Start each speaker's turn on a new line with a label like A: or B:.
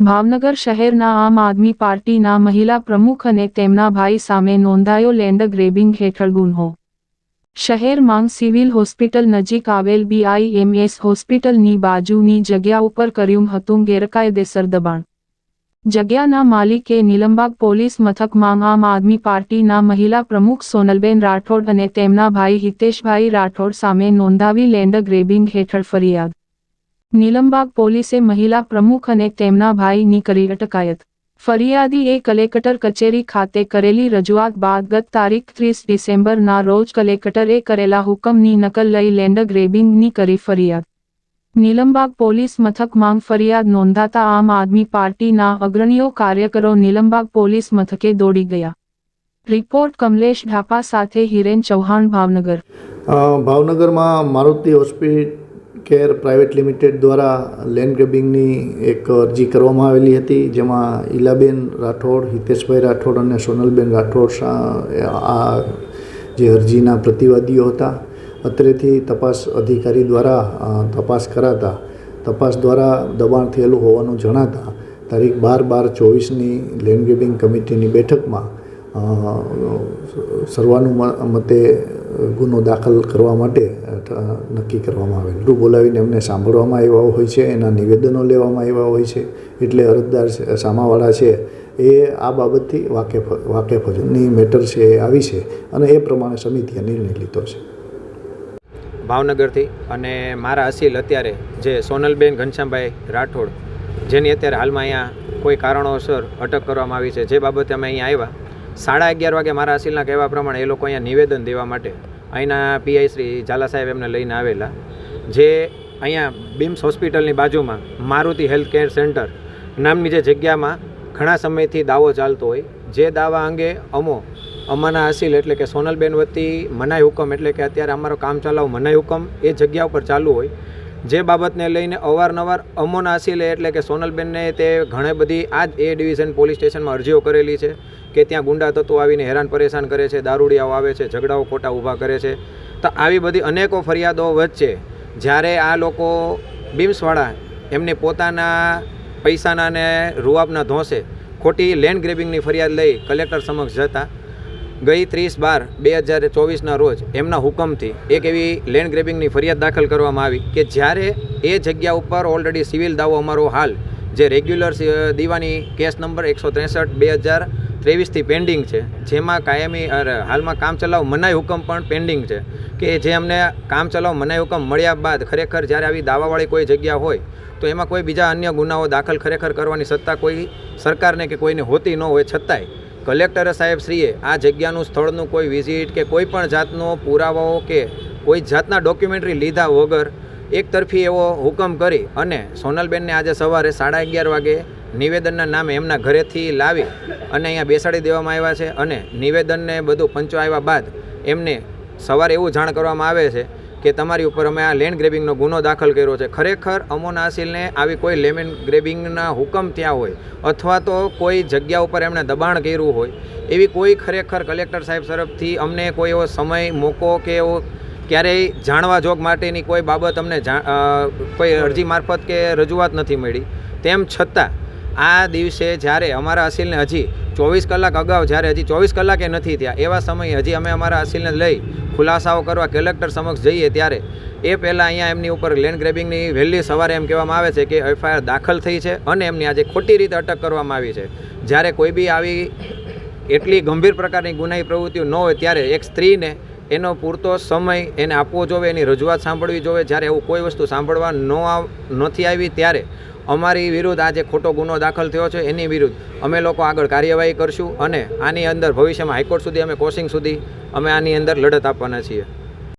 A: ભાવનગર શહેરના આમ આદમી પાર્ટીના મહિલા પ્રમુખ અને તેમના ભાઈ સામે નોંધાયો લેન્ડ ગ્રેબિંગ હેઠળ ગુન્હો શહેરમાં સિવિલ હોસ્પિટલ નજીક આવેલ બીઆઈએમએસ હોસ્પિટલની બાજુની જગ્યા ઉપર કર્યું હતું ગેરકાયદેસર દબાણ. જગ્યાના માલિકે નિલંબાગ પોલીસ મથકમાં આમ આદમી પાર્ટીના મહિલા પ્રમુખ સોનલબેન રાઠોડ અને તેમના ભાઈ હિતેશભાઈ રાઠોડ સામે નોંધાવી લેન્ડ ગ્રેબિંગ હેઠળ ફરિયાદ. નીલમબાગ પોલીસે મહિલા પ્રમુખ અને તેમના ભાઈની કરી અટકાયત. ફરિયાદીએ કલેક્ટર કચેરી ખાતે કરેલી રજૂઆત બાદ ગત તારીખ ત્રીસ ડિસેમ્બરના રોજ કલેક્ટરે કરેલા હુકમની નકલ લઈ લેન્ડ ગ્રેબિંગની કરી ફરિયાદ. નીલમબાગ પોલીસ મથક માંગ ફરિયાદ નોંધાતા આમ આદમી પાર્ટીના અગ્રણીઓ કાર્યકરો નીલમબાગ પોલીસ મથકે દોડી ગયા. રિપોર્ટ કમલેશ ઢાપા સાથે હિરેન ચૌહાણ, ભાવનગર.
B: ભાવનગરમાં મારુતિ હોસ્પિટ કેર પ્રાઇવેટ લિમિટેડ દ્વારા લેન્ડ ગ્રેબિંગની એક અરજી કરવામાં આવેલી હતી, જેમાં ઈલાબેન રાઠોડ, હિતેશભાઈ રાઠોડ અને સોનલબેન રાઠોડ આ જે અરજીના પ્રતિવાદીઓ હતા, અત્રેથી તપાસ અધિકારી દ્વારા તપાસ કરાતા, તપાસ દ્વારા દબાણ થયેલું હોવાનું જણાતા, તારીખ બાર બાર ચોવીસની લેન્ડ ગ્રેબિંગ કમિટીની બેઠકમાં સર્વાનુમતે ગુનો દાખલ કરવા માટે નક્કી કરવામાં આવે રૂ બોલાવીને એમને સાંભળવામાં આવ્યા હોય છે, એના નિવેદનો લેવામાં આવ્યા હોય છે, એટલે અરજદાર સામાવાળા છે, એ આ બાબતથી વાકેફ વાકેફની મેટર છે, એ આવી છે, અને એ પ્રમાણે સમિતિએ નિર્ણય લીધો છે.
C: ભાવનગરથી અને મારા અસીલ અત્યારે જે સોનલબેન ઘનશ્યામભાઈ રાઠોડ, જેની અત્યારે હાલમાં અહીંયા કોઈ કારણોસર અટક કરવામાં આવી છે, જે બાબતે અમે અહીંયા આવ્યા સાડા અગિયાર વાગે મારા અસીલના કહેવા પ્રમાણે એ લોકો અહીંયા નિવેદન દેવા માટે અહીંના પીઆઈ શ્રી ઝાલા સાહેબ એમને લઈને આવેલા, જે અહીંયા બિમ્સ હોસ્પિટલની બાજુમાં મારુતિ હેલ્થ કેર સેન્ટર નામની જે જગ્યામાં ઘણા સમયથી દાવો ચાલતો હોય, જે દાવા અંગે અમો, અમાના હાસિલ એટલે કે સોનલબેન વતી મનાઈ હુકમ, એટલે કે અત્યારે અમારો કામ ચલાવ મનાઈ હુકમ, એ જગ્યા ઉપર ચાલુ હોય. જે બાબતને લઈને અવારનવાર અમોન હાસિલે એટલે કે સોનલબેનને તે ઘણી બધી આ જ એ ડિવિઝન પોલીસ સ્ટેશનમાં અરજીઓ કરેલી છે કે ત્યાં ગુંડા તત્વો આવીને હેરાન પરેશાન કરે છે, દારૂડિયાઓ આવે છે, ઝઘડાઓ ખોટા ઊભા કરે છે. તો આવી બધી અનેકો ફરિયાદો વચ્ચે જ્યારે આ લોકો બીમ્સવાળા એમને પોતાના પૈસાના ને રૂઆબના ધોંસે ખોટી લેન્ડ ગ્રેબિંગની ફરિયાદ લઈ કલેક્ટર સમક્ષ જતા ગઈ ત્રીસ બાર બે હજાર ચોવીસના રોજ એમના હુકમથી એક એવી લેન્ડ ગ્રેબિંગની ફરિયાદ દાખલ કરવામાં આવી કે જ્યારે એ જગ્યા ઉપર ઓલરેડી સિવિલ દાવો અમારો હાલ, જે રેગ્યુલર દીવાની કેસ નંબર એકસો ત્રેસઠ બે હજાર ત્રેવીસથી પેન્ડિંગ છે, જેમાં કાયમી હાલમાં કામ ચલાવ મનાઈ હુકમ પણ પેન્ડિંગ છે, કે જે અમને કામ ચલાવ મનાઈ હુકમ મળ્યા બાદ ખરેખર જ્યારે આવી દાવાવાળી કોઈ જગ્યા હોય, તો એમાં કોઈ બીજા અન્ય ગુનાઓ દાખલ ખરેખર કરવાની સત્તા કોઈ સરકારને કે કોઈને હોતી ન હોય છતાંય કલેક્ટર સાહેબ શ્રીએ આ જગ્યાનું સ્થળનું કોઈ વિઝિટ કે કોઈ પણ જાતનો પુરાવાઓ કે કોઈ જાતના ડોક્યુમેન્ટરી લીધા વગર એક તરફી એવો હુકમ કરી અને સોનલબેનને આજે સવારે સાડા અગિયાર વાગે નિવેદનના નામે એમના ઘરેથી લાવી અને અહીંયા બેસાડી દેવામાં આવ્યા છે અને નિવેદનને બધું પંચો આવ્યા બાદ એમને સવારે એવું જાણ કરવામાં આવે છે કે તમારી ઉપર અમે આ લેન્ડ ગ્રેબિંગનો ગુનો દાખલ કર્યો છે. ખરેખર અમોના આસિલને આવી કોઈ લેન્ડ ગ્રેબિંગના હુકમ ત્યાં હોય અથવા તો કોઈ જગ્યા ઉપર એમણે દબાણ કર્યું હોય, એવી કોઈ ખરેખર કલેક્ટર સાહેબ તરફથી અમને કોઈ એવો સમય મોકો કે એવો ક્યારેય જાણવા જોગ માટેની કોઈ બાબત અમને કોઈ અરજી મારફત કે રજૂઆત નથી મળી. તેમ છતાં આ દિવસે જ્યારે અમારા અસીલને હજી ચોવીસ કલાક અગાઉ, જ્યારે હજી ચોવીસ કલાકે નથી થયા, એવા સમયે હજી અમે અમારા અસીલને લઈ ખુલાસાઓ કરવા કલેક્ટર સમક્ષ જઈએ ત્યારે એ પહેલાં અહીંયા એમની ઉપર લેન્ડ ગ્રેબિંગની વહેલી સવારે એમ કહેવામાં આવે છે કે એફઆઈઆર દાખલ થઈ છે અને એમની આજે ખોટી રીતે અટક કરવામાં આવી છે. જ્યારે કોઈ બી આવી એટલી ગંભીર પ્રકારની ગુનાહી પ્રવૃત્તિઓ ન હોય ત્યારે એક સ્ત્રીને એનો પૂરતો સમય એને આપવો જોવે, એની રજૂઆત સાંભળવી જોવે. જ્યારે એવું કોઈ વસ્તુ સાંભળવા ન નથી આવી, ત્યારે અમારી વિરુદ્ધ આ જે ખોટો ગુનો દાખલ થયો છે, એની વિરુદ્ધ અમે લોકો આગળ કાર્યવાહી કરશું અને આની અંદર ભવિષ્યમાં હાઈકોર્ટ સુધી અમે કોશિંગ સુધી અમે આની અંદર લડત આપવાના છીએ.